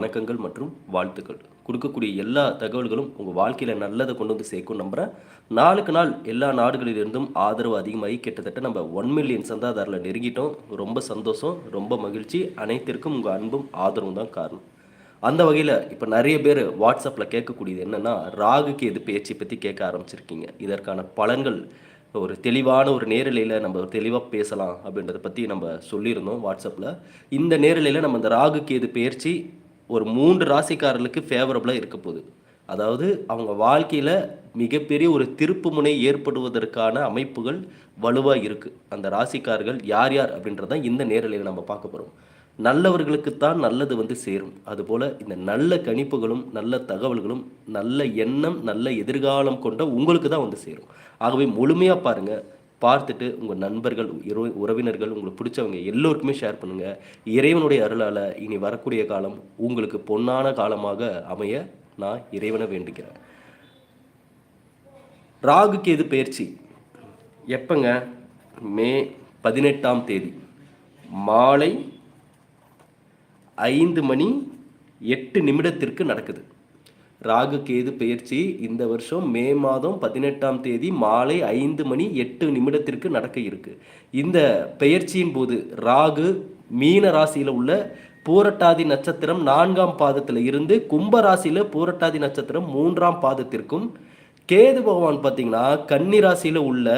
வணக்கங்கள் மற்றும் வாழ்த்துக்கள். கொடுக்கக்கூடிய எல்லா தகவல்களும் உங்கள் வாழ்க்கையில் நல்லதை கொண்டு வந்து சேர்க்கும் நம்புகிறேன் நாளுக்கு நாள் எல்லா நாடுகளிலிருந்தும் ஆதரவு அதிகமாகி கிட்டத்தட்ட நம்ம ஒன் மில்லியன் சந்தாதாரில் நெருங்கிட்டோம். ரொம்ப சந்தோஷம் ரொம்ப மகிழ்ச்சி. அனைத்திற்கும் உங்கள் அன்பும் ஆதரவும் தான் காரணம். அந்த வகையில் இப்போ நிறைய பேர் வாட்ஸ்அப்பில் கேட்கக்கூடியது என்னென்னா ராகுக்கு எது பேச்சை பற்றி கேட்க ஆரம்பிச்சிருக்கீங்க? இதற்கான பலன்கள் ஒரு தெளிவான ஒரு நேரலையில் நம்ம தெளிவாக பேசலாம் அப்படின்றத பற்றி நம்ம சொல்லியிருந்தோம் வாட்ஸ்அப்பில் இந்த நேரலையில் நம்ம இந்த ராகுக்கு எது பயிற்சி ஒரு மூன்று ராசிக்காரர்களுக்கு ஃபேவரபுளாக இருக்க போகுது. அதாவது அவங்க வாழ்க்கையில் மிகப்பெரிய ஒரு திருப்பு முனை ஏற்படுவதற்கான அமைப்புகள் வலுவாக இருக்குது அந்த ராசிக்காரர்கள் யார் யார் அப்படின்றத இந்த நேரலையில் நம்ம பார்க்க போகிறோம் நல்லவர்களுக்குத்தான் நல்லது வந்து சேரும். அதுபோல் இந்த நல்ல கணிப்புகளும் நல்ல தகவல்களும் நல்ல எண்ணம் நல்ல எதிர்காலம் கொண்ட உங்களுக்கு தான் வந்து சேரும். ஆகவே முழுமையாக பாருங்கள் பார்த்துட்டு உங்கள் நண்பர்கள் உறவினர்கள் உங்களுக்கு பிடிச்சவங்க எல்லோருக்குமே ஷேர் பண்ணுங்கள் இறைவனுடைய அருளால் இனி வரக்கூடிய காலம் உங்களுக்கு பொன்னான காலமாக அமைய நான் இறைவனை வேண்டுகிறேன். ராகு கேது பயிற்சி. எப்பங்க? மே பதினெட்டாம் தேதி. மாலை ஐந்து மணி எட்டு நிமிடத்திற்கு நடக்குது. ராகு கேது பெயர்ச்சி இந்த வருஷம் மே மாதம் பதினெட்டாம் தேதி மாலை ஐந்து மணி எட்டு நிமிடத்திற்கு நடக்க இருக்கு. இந்த பெயர்ச்சியின் போது ராகு மீன ராசியில் உள்ள பூரட்டாதி நட்சத்திரம் நான்காம் பாதத்தில் இருந்து கும்ப ராசியில் பூரட்டாதி நட்சத்திரம் மூன்றாம் பாதத்திற்கும் கேது பகவான் பார்த்தீங்கன்னா கன்னி ராசியில் உள்ள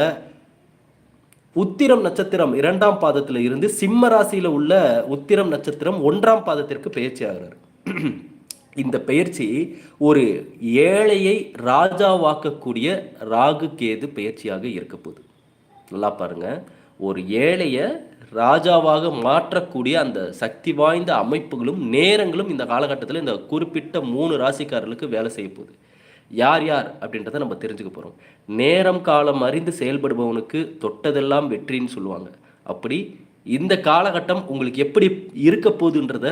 உத்திரம் நட்சத்திரம் இரண்டாம் பாதத்தில் இருந்து சிம்ம ராசியில் உள்ள உத்திரம் நட்சத்திரம் ஒன்றாம் பாதத்திற்கு பயிற்சி ஆகிறார். இந்த பயிற்சி ஒரு ஏழையை ராஜாவாக்கக்கூடிய ராகு கேது பயிற்சியாக இருக்க போகுது. நல்லா பாருங்க. ஒரு ஏழையை ராஜாவாக மாற்றக்கூடிய அந்த சக்தி வாய்ந்த அமைப்புகளும் நேரங்களும் இந்த காலகட்டத்தில் இந்த குறிப்பிட்ட மூணு ராசிக்காரர்களுக்கு வேலை செய்ய போகுது. யார் யார் அப்படின்றத நம்ம தெரிஞ்சுக்க போகிறோம் நேரம் காலம் அறிந்து செயல்படுபவனுக்கு தொட்டதெல்லாம் வெற்றின்னு சொல்லுவாங்க. அப்படி இந்த காலகட்டம் உங்களுக்கு எப்படி இருக்க போகுதுன்றத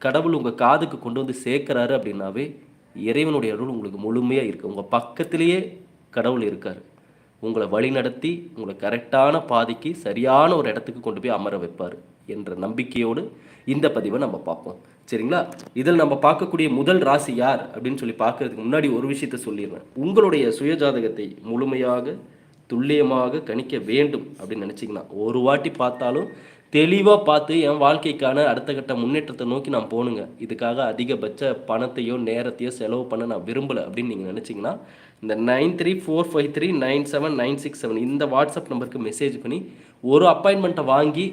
கடவுள் உங்கள் காதுக்கு கொண்டு வந்து சேர்க்குறாரு அப்படின்னாவே இறைவனுடைய அருள் உங்களுக்கு முழுமையாக இருக்குது உங்கள் பக்கத்திலேயே கடவுள் இருக்கார். உங்களை வழிநடத்தி உங்களை கரெக்டான பாதைக்கு சரியான ஒரு இடத்துக்கு கொண்டு போய் அமர வைப்பார் என்ற நம்பிக்கையோடு இந்த பதிவை நம்ம பார்ப்போம். சரிங்களா? இதில் நம்ம பார்க்கக்கூடிய முதல் ராசி யார் அப்படின்னு சொல்லி பார்க்கறதுக்கு முன்னாடி ஒரு விஷயத்த சொல்லிடுறேன். உங்களுடைய சுயஜாதகத்தை முழுமையாக துல்லியமாக கணிக்க வேண்டும் அப்படின்னு நினச்சிங்கன்னா ஒரு வாட்டி பார்த்தாலும் தெளிவாக பார்த்து என் வாழ்க்கைக்கான அடுத்த கட்ட முன்னேற்றத்தை நோக்கி நான் போகணுங்க இதுக்காக அதிகபட்ச பணத்தையோ நேரத்தையோ செலவு பண்ண நான் விரும்பலை அப்படின்னு நீங்கள் நினச்சிங்கன்னா இந்த nine three four five three nine seven nine six seven இந்த வாட்ஸ்அப் நம்பருக்கு மெசேஜ் பண்ணி ஒரு அப்பாயின்மெண்ட்டை வாங்கி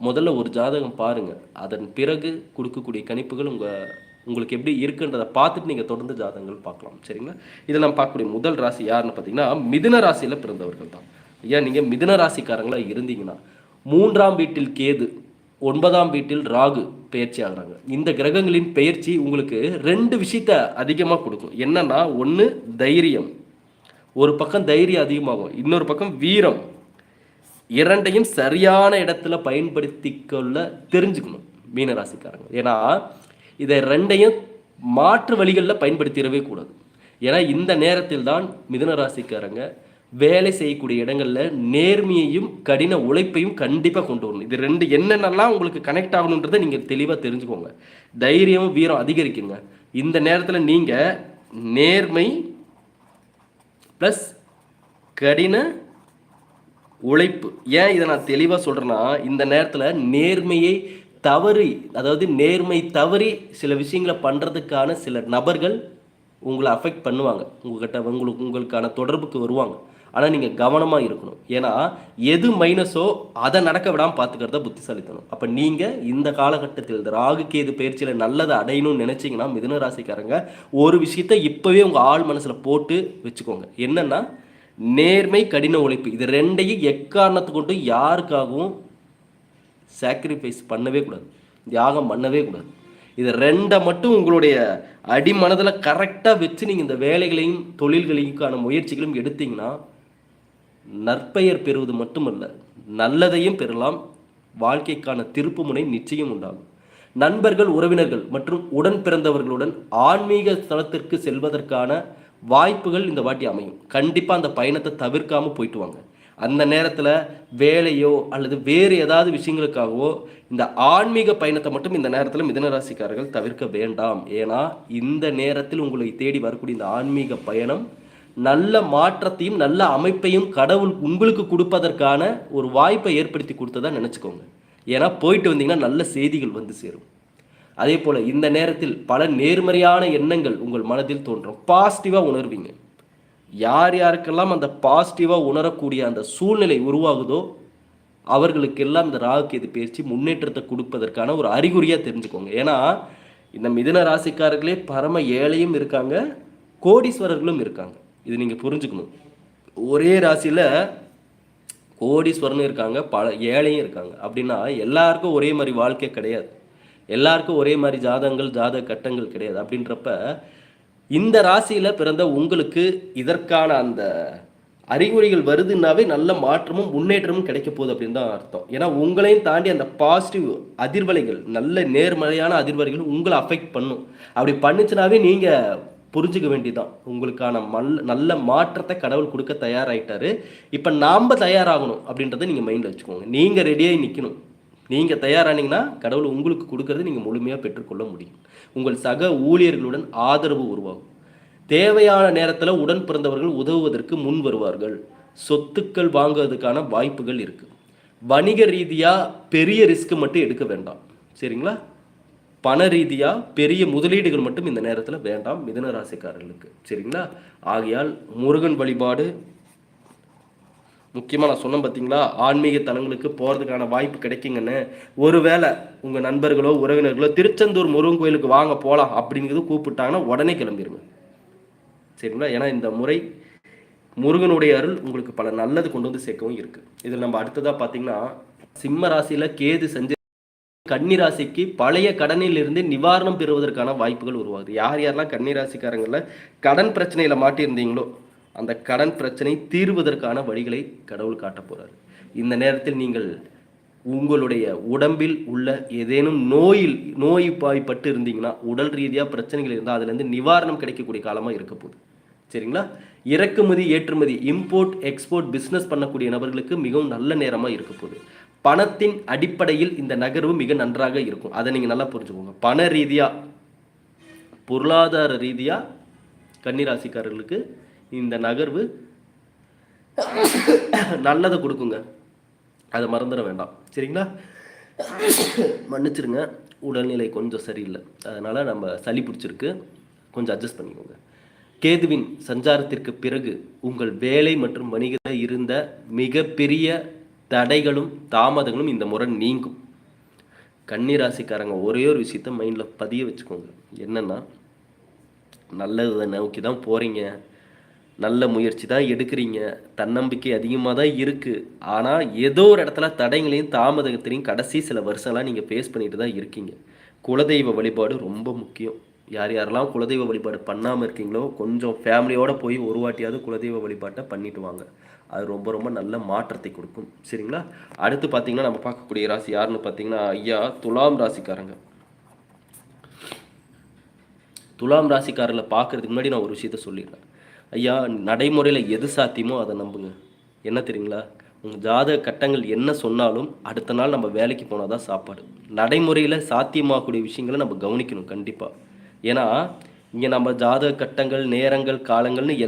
முதல்ல ஒரு ஜாதகம் பாருங்கள் அதன் பிறகு கொடுக்கக்கூடிய கணிப்புகள் உங்கள் உங்களுக்கு எப்படி இருக்குன்றதை பார்த்துட்டு நீங்கள் தொடர்ந்து ஜாதகங்கள் பார்க்கலாம். சரிங்களா? இதில் நம்ம பார்க்கக்கூடிய முதல் ராசி யாருன்னு பார்த்தீங்கன்னா மிதுன ராசியில் பிறந்தவர்கள் தான். ஐயா நீங்கள் மிதுன ராசிக்காரங்களாக இருந்தீங்கன்னா மூன்றாம் வீட்டில் கேது ஒன்பதாம் வீட்டில் ராகு பயிற்சி ஆகுறாங்க இந்த கிரகங்களின் பயிற்சி உங்களுக்கு ரெண்டு விஷயத்த அதிகமாக கொடுக்கும். என்னன்னா ஒன்று தைரியம். ஒரு பக்கம் தைரியம் அதிகமாகும் இன்னொரு பக்கம் வீரம். இரண்டையும் சரியான இடத்துல பயன்படுத்தி கொள்ள தெரிஞ்சுக்கணும் மீனராசிக்காரங்க. ஏன்னா இதை ரெண்டையும் மாற்று வழிகளில் பயன்படுத்திடவே கூடாது. ஏன்னா இந்த நேரத்தில் தான் மிதுன ராசிக்காரங்க வேலை செய்யக்கூடிய இடங்களில் நேர்மையையும் கடின உழைப்பையும் கண்டிப்பாக கொண்டு வரணும். இது ரெண்டு என்னென்னலாம் உங்களுக்கு கனெக்ட் ஆகணுன்றதை நீங்கள் தெளிவாக தெரிஞ்சுக்கோங்க. தைரியமும் வீரம் அதிகரிக்குங்க. இந்த நேரத்தில் நீங்கள் நேர்மை ப்ளஸ் கடின உழைப்பு. ஏன் இதை நான் தெளிவாக சொல்கிறேன்னா இந்த நேரத்தில் நேர்மையை தவறி அதாவது நேர்மை தவறி சில விஷயங்களை பண்ணுறதுக்கான சில நபர்கள் உங்களை அஃபெக்ட் பண்ணுவாங்க. உங்கள்கிட்ட உங்களுக்கு உங்களுக்கான தொடர்புக்கு வருவாங்க. ஆனால் நீங்கள் கவனமாக இருக்கணும். ஏன்னா எது மைனஸோ அதை நடக்க விடாமல் பார்த்துக்கிறத புத்திசாலித்தனம். அப்போ நீங்கள் இந்த காலகட்டத்தில் ராகு கேது பயிற்சியில் நல்லதை அடையணும்னு நினச்சிங்கன்னா மிதுன ராசிக்காரங்க ஒரு விஷயத்த இப்போவே உங்கள் ஆள் மனசில் போட்டு வச்சுக்கோங்க. என்னென்னா நேர்மை கடின உழைப்பு. இது ரெண்டையும் எக்காரணத்தை கொண்டு யாருக்காகவும் சாக்ரிஃபைஸ் பண்ணவே கூடாது. தியாகம் பண்ணவே கூடாது. இது ரெண்டை மட்டும் உங்களுடைய அடிமனதில் கரெக்டாக வச்சு நீங்கள் இந்த வேலைகளையும் தொழில்களையும்க்கான முயற்சிகளையும் எடுத்தீங்கன்னா நற்பெயர் பெறுவது மட்டுமல்ல நல்லதையும் பெறலாம் வாழ்க்கைக்கான திருப்புமுனை நிச்சயம் உண்டாகும். நண்பர்கள் உறவினர்கள் மற்றும் உடன் பிறந்தவர்களுடன் ஆன்மீக ஸ்தலத்திற்கு செல்வதற்கான வாய்ப்புகள் இந்த வாட்டி அமையும். கண்டிப்பாக அந்த பயணத்தை தவிர்க்காமல் போயிட்டு வாங்க. அந்த நேரத்தில் வேலையோ அல்லது வேறு ஏதாவது விஷயங்களுக்காகவோ இந்த ஆன்மீக பயணத்தை மட்டும் இந்த நேரத்தில் மிதனராசிக்காரர்கள் தவிர்க்க வேண்டாம். ஏன்னா இந்த நேரத்தில் உங்களை தேடி வரக்கூடிய இந்த ஆன்மீக பயணம் நல்ல மாற்றத்தையும் நல்ல அமைப்பையும் கடவுள் உங்களுக்கு கொடுப்பதற்கான ஒரு வாய்ப்பை ஏற்படுத்தி கொடுத்ததா நினச்சிக்கோங்க. ஏன்னா போயிட்டு வந்தீங்கன்னா நல்ல செய்திகள் வந்து சேரும். அதே போல் இந்த நேரத்தில் பல நேர்மறையான எண்ணங்கள் உங்கள் மனதில் தோன்றும். பாசிட்டிவாக உணர்வீங்க. யார் யாருக்கெல்லாம் அந்த பாசிட்டிவாக உணரக்கூடிய அந்த சூழ்நிலை உருவாகுதோ அவர்களுக்கெல்லாம் இந்த ராகுகேது பயிற்சி முன்னேற்றத்தை கொடுப்பதற்கான ஒரு அறிகுறியாக தெரிஞ்சுக்கோங்க. ஏன்னா இந்த மிதன ராசிக்காரர்களே பரம ஏழையும் இருக்காங்க கோடீஸ்வரர்களும் இருக்காங்க. இது நீங்கள் புரிஞ்சுக்கணும். ஒரே ராசியில் கோடீஸ்வரனும் இருக்காங்க பல ஏழையும் இருக்காங்க. அப்படின்னா எல்லாருக்கும் ஒரே மாதிரி வாழ்க்கை கிடையாது. எல்லாருக்கும் ஒரே மாதிரி ஜாதகங்கள் ஜாதக கட்டங்கள் கிடையாது. அப்படின்றப்ப இந்த ராசியில் பிறந்த உங்களுக்கு இதற்கான அந்த அறிகுறிகள் வருதுன்னாவே நல்ல மாற்றமும் முன்னேற்றமும் கிடைக்க போகுது அப்படின்னு தான் அர்த்தம். ஏன்னா உங்களையும் தாண்டி அந்த பாசிட்டிவ் அதிர்வலைகள் நல்ல நேர்மறையான அதிர்வலைகள் உங்களை அஃபெக்ட் பண்ணும். அப்படி பண்ணுச்சுனாவே நீங்கள் புரிஞ்சுக்க வேண்டியதுதான் உங்களுக்கான மல் நல்ல மாற்றத்தை கடவுள் கொடுக்க தயாராகிட்டாரு இப்போ நாம் தயாராகணும் அப்படின்றத நீங்கள் மைண்டில் வச்சுக்கோங்க. நீங்கள் ரெடியாகி நிற்கணும் நீங்கள் தயாரானீங்கன்னா கடவுள் உங்களுக்கு கொடுக்கறது நீங்கள் முழுமையாக பெற்றுக்கொள்ள முடியும். உங்கள் சக ஊழியர்களுடன் ஆதரவு உருவாகும். தேவையான நேரத்தில் உடன் பிறந்தவர்கள் உதவுவதற்கு முன் வருவார்கள். சொத்துக்கள் வாங்குவதற்கான வாய்ப்புகள் இருக்குது வணிக ரீதியாக பெரிய ரிஸ்க் மட்டும் எடுக்க வேண்டாம். சரிங்களா? பண ரீதியாக பெரிய முதலீடுகள் மட்டும் இந்த நேரத்தில் வேண்டாம் மிதன ராசிக்காரர்களுக்கு. சரிங்களா? ஆகையால் முருகன் வழிபாடு முக்கியமாக நான் சொன்னேன் பார்த்தீங்களா ஆன்மீக தலங்களுக்கு போகிறதுக்கான வாய்ப்பு கிடைக்குங்கன்னு. ஒருவேளை உங்கள் நண்பர்களோ உறவினர்களோ திருச்செந்தூர் முருகன் கோயிலுக்கு வாங்க போகலாம் அப்படிங்கிறது கூப்பிட்டாங்கன்னா உடனே கிளம்பிடுங்க சரிங்களா? ஏன்னா இந்த முறை முருகனுடைய அருள் உங்களுக்கு பல நல்லது கொண்டு வந்து சேர்க்கவும் இருக்கு. இதில் நம்ம அடுத்ததாக பார்த்தீங்கன்னா சிம்ம ராசியில் கேது செஞ்சு கன்னிராசிக்கு பழைய கடனில் இருந்து நிவாரணம் பெறுவதற்கான வாய்ப்புகள் உருவாகுது. யார் யாரெல்லாம் கன்னிராசிக்காரங்களில் கடன் பிரச்சனையில் மாட்டியிருந்தீங்களோ அந்த கடன் பிரச்சனை தீர்வதற்கான வழிகளை கடவுள் காட்ட போகிறார் இந்த நேரத்தில் நீங்கள் உங்களுடைய உடம்பில் உள்ள ஏதேனும் நோயில் நோய் பாய்ப்பட்டு இருந்தீங்கன்னா உடல் ரீதியாக பிரச்சனைகள் இருந்தால் அதுலேருந்து நிவாரணம் கிடைக்கக்கூடிய காலமாக இருக்க போகுது. சரிங்களா? இறக்குமதி ஏற்றுமதி இம்போர்ட் எக்ஸ்போர்ட் பிஸ்னஸ் பண்ணக்கூடிய நபர்களுக்கு மிகவும் நல்ல நேரமாக இருக்க போகுது. பணத்தின் அடிப்படையில் இந்த நகர்வு மிக நன்றாக இருக்கும். அதை நீங்கள் நல்லா புரிஞ்சுக்கோங்க. பண ரீதியாக பொருளாதார ரீதியாக கன்னிராசிக்காரர்களுக்கு இந்த நகர்வு நல்லதை கொடுக்குங்க. அதை மறந்துட வேண்டாம். சரிங்களா? மன்னிச்சிருங்க. உடல்நிலை கொஞ்சம் சரியில்லை. அதனால் நம்ம சளி பிடிச்சிருக்கு. கொஞ்சம் அட்ஜஸ்ட் பண்ணிக்கோங்க. கேதுவின் சஞ்சாரத்திற்கு பிறகு உங்கள் வேலை மற்றும் வணிகத்தில் இருந்த மிகப்பெரிய தடைகளும் தாமதங்களும் இந்த முறை நீங்கும். கன்னிராசிக்காரங்க ஒரே ஒரு விஷயத்த மைண்டில் பதிய வச்சுக்கோங்க. என்னென்னா நல்லதை நோக்கி தான் போகிறீங்க நல்ல முயற்சி தான் எடுக்கிறீங்க. தன்னம்பிக்கை அதிகமாக தான் இருக்குது ஆனால் ஏதோ ஒரு இடத்துல தடைங்களையும் தாமதத்தையும் கடைசி சில வருஷம்லாம் நீங்கள் ஃபேஸ் பண்ணிட்டு தான் இருக்கீங்க. குலதெய்வ வழிபாடு ரொம்ப முக்கியம். யார் யாரெல்லாம் குலதெய்வ வழிபாடு பண்ணாமல் இருக்கீங்களோ கொஞ்சம் ஃபேமிலியோடு போய் ஒரு வாட்டியாவது குலதெய்வ வழிபாட்டை பண்ணிட்டு வாங்க. அது ரொம்ப ரொம்ப நல்ல மாற்றத்தை கொடுக்கும். சரிங்களா? அடுத்து பார்த்தீங்கன்னா நம்ம பார்க்கக்கூடிய ராசி யாருன்னு பார்த்தீங்கன்னா ஐயா துலாம் ராசிக்காரங்க. துலாம் ராசிக்காரில் பார்க்கறதுக்கு முன்னாடி நான் ஒரு விஷயத்த சொல்லிடுறேன். ஐயா நடைமுறையில் எது சாத்தியமோ அதை நம்புங்க. என்ன தெரியுங்களா? உங்கள் ஜாதக கட்டங்கள் என்ன சொன்னாலும் அடுத்த நாள் நம்ம வேலைக்கு போனால் தான் சாப்பாடு. நடைமுறையில் சாத்தியமாகக்கூடிய விஷயங்களை நம்ம கவனிக்கணும் கண்டிப்பாக ஏன்னா இங்கே நம்ம ஜாதக கட்டங்கள் நேரங்கள் காலங்கள்னு